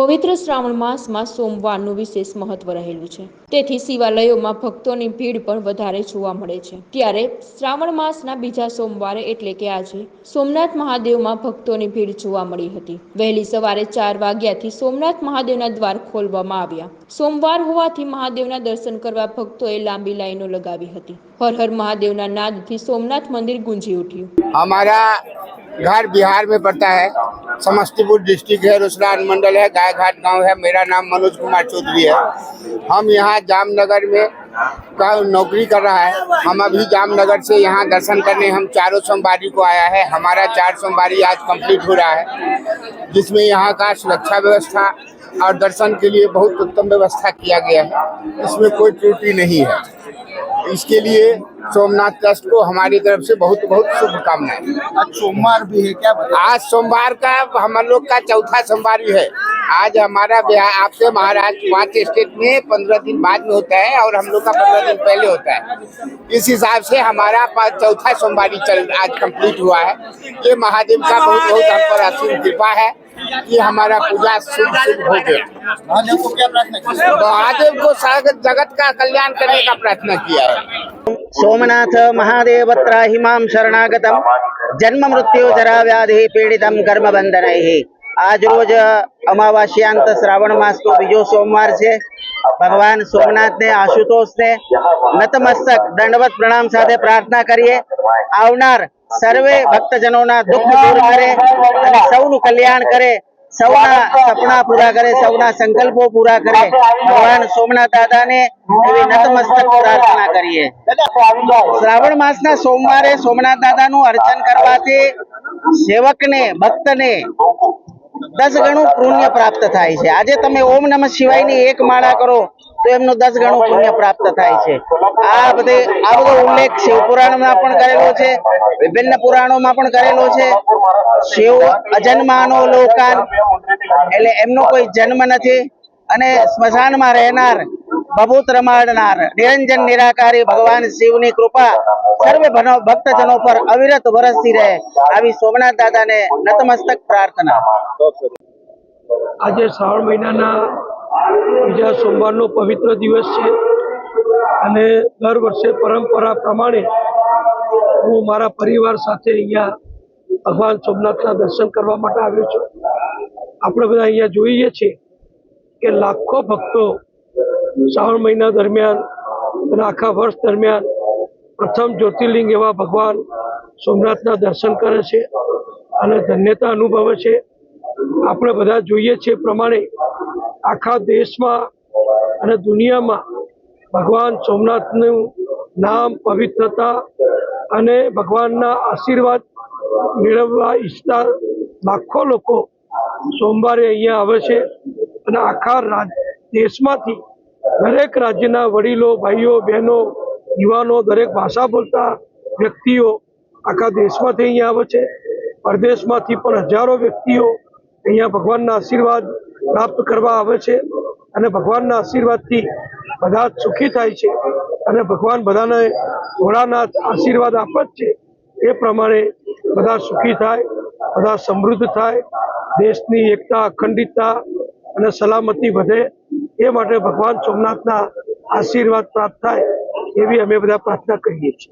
પવિત્ર શ્રાવણ માસમાં સોમવારનું વિશેષ મહત્વ રહેલું છે તેથી શિવાલયોમાં ભક્તોની ભીડ પણ વધારે જોવા મળે છે ત્યારે શ્રાવણ માસના બીજા સોમવારે એટલે કે આજે સોમનાથ મહાદેવમાં ભક્તોની ભીડ જોવા મળી હતી વહેલી સવારે ચાર વાગ્યાથી સોમનાથ મહાદેવના દ્વાર ખોલવામાં આવ્યા સોમવાર હોવાથી મહાદેવના દર્શન કરવા ભક્તોએ લાંબી લાઈનો લગાવી હતી હર હર મહાદેવના નાદથી સોમનાથ મંદિર ગુંજી ઉઠ્યું हमारा घर बिहार में पड़ता है समस्तीपुर डिस्ट्रिक्ट है रुसलान मंडल है गाय घाट गाँव है, मेरा नाम मनोज कुमार चौधरी है। हम यहाँ जामनगर में का नौकरी कर रहा है। हम अभी जामनगर से यहाँ दर्शन करने, हम चारों सोमवारी को आया है। हमारा चार सोमवारी आज कंप्लीट हो रहा है, जिसमें यहाँ का सुरक्षा व्यवस्था और दर्शन के लिए बहुत उत्तम व्यवस्था किया गया है। इसमें कोई त्रुटि नहीं है। इसके लिए सोमनाथ ट्रस्ट को हमारी तरफ से बहुत बहुत शुभकामनाएं आज सोमवार भी है क्या बताइए आज सोमवार का हम लोग का चौथा सोमवारी है आज हमारा बिहार आपसे महाराष्ट्र पाँच स्टेट में पंद्रह दिन बाद में होता है और हम लोग का पंद्रह दिन पहले होता है। इस हिसाब से हमारा चौथा सोमवारी चल आज कंप्लीट हुआ है। ये महादेव का बहुत बहुत हम पर असीम कृपा है कि हमारा पूजा शुभ शुभ हो गया। महादेव को सागत जगत का कल्याण करने का प्रार्थना किया है। सोमनाथ महादेव त्राहिमाम शरणागतम। जन्म मृत्यु जरा व्याधि पीड़ितम कर्म बंधन આજ રોજ અમાવાસ્યાંત શ્રાવણ માસનો બીજો સોમવાર છે. ભગવાન સોમનાથને આશુતોષને નતમસ્તક દંડવત પ્રણામ સાથે પ્રાર્થના કરીએ. આવનાર સર્વે ભક્તજનોના દુઃખ દૂર કરે અને સૌનું કલ્યાણ કરે. સૌના સપના પૂરા કરે, સૌના સંકલ્પો પૂરા કરે. ભગવાન સોમનાથ દાદાને એવી નતમસ્તક પ્રાર્થના કરીએ. શ્રાવણ માસના સોમવારે સોમનાથ દાદાનું અર્ચન કરવાથી સેવકને, ભક્તને દસ ગણું પુણ્ય પ્રાપ્ત થાય છે. આજે તમે ઓમ નમઃ શિવાયની એક માળા કરો, તો એમનું દસ ગણું પુણ્ય પ્રાપ્ત થાય છે. આ બધે, આ બધો ઉલ્લેખ શિવ પુરાણમાં પણ કરેલો છે, વિભિન્ન પુરાણોમાં પણ કરેલો છે. શિવ અજન્માનો લોકાન એટલે એમનો કોઈ જન્મ નથી. અને સ્મશાનમાં રહેનાર બભૂત રમાડનાર નિરંજન નિરાકારી, ભગવાન શિવની કૃપા સર્વે ભક્તજનો પર અવિરત વરસતી રહે આવી સોમનાથ દાદાને નતમસ્તક પ્રાર્થના. આજે શ્રાવણ મહિનાના બીજા સોમવારનો પવિત્ર દિવસ છે અને દર વર્ષે પરંપરા પ્રમાણે હું મારા પરિવાર સાથે અહીંયા ભગવાન સોમનાથના દર્શન કરવા માટે આવ્યો છું. આપણે બધા અહીંયા જોઈએ છીએ કે લાખો ભક્તો શ્રાવણ મહિના દરમિયાન અને આખા વર્ષ દરમિયાન પ્રથમ જ્યોતિર્લિંગ એવા ભગવાન સોમનાથના દર્શન કરે છે અને ધન્યતા અનુભવે છે. આપણે બધા જોઈએ છીએ પ્રમાણે આખા દેશમાં અને દુનિયામાં ભગવાન સોમનાથનું નામ પવિત્રતા અને ભગવાનના આશીર્વાદ મેળવવા ઈચ્છતા લાખો લોકો સોમવારે અહીંયા આવે છે અને આખા રાજ, દેશમાંથી દરેક રાજ્યના વડીલો, ભાઈઓ, બહેનો, યુવાનો, દરેક ભાષા બોલતા વ્યક્તિઓ આખા દેશમાંથી અહીંયા આવે છે. પરદેશમાંથી પણ હજારો વ્યક્તિઓ અહીંયા ભગવાનના આશીર્વાદ પ્રાપ્ત કરવા આવે છે અને ભગવાનના આશીર્વાદથી બધા સુખી થાય છે અને ભગવાન બધાને ભોળાનાથ આશીર્વાદ આપે છે. એ પ્રમાણે બધા સુખી થાય, બધા સમૃદ્ધ થાય, દેશની એકતા, અખંડિતતા અને સલામતી વધે એ માટે ભગવાન સોમનાથના આશીર્વાદ પ્રાપ્ત થાય એવી અમે બધા પ્રાર્થના કરીએ છીએ.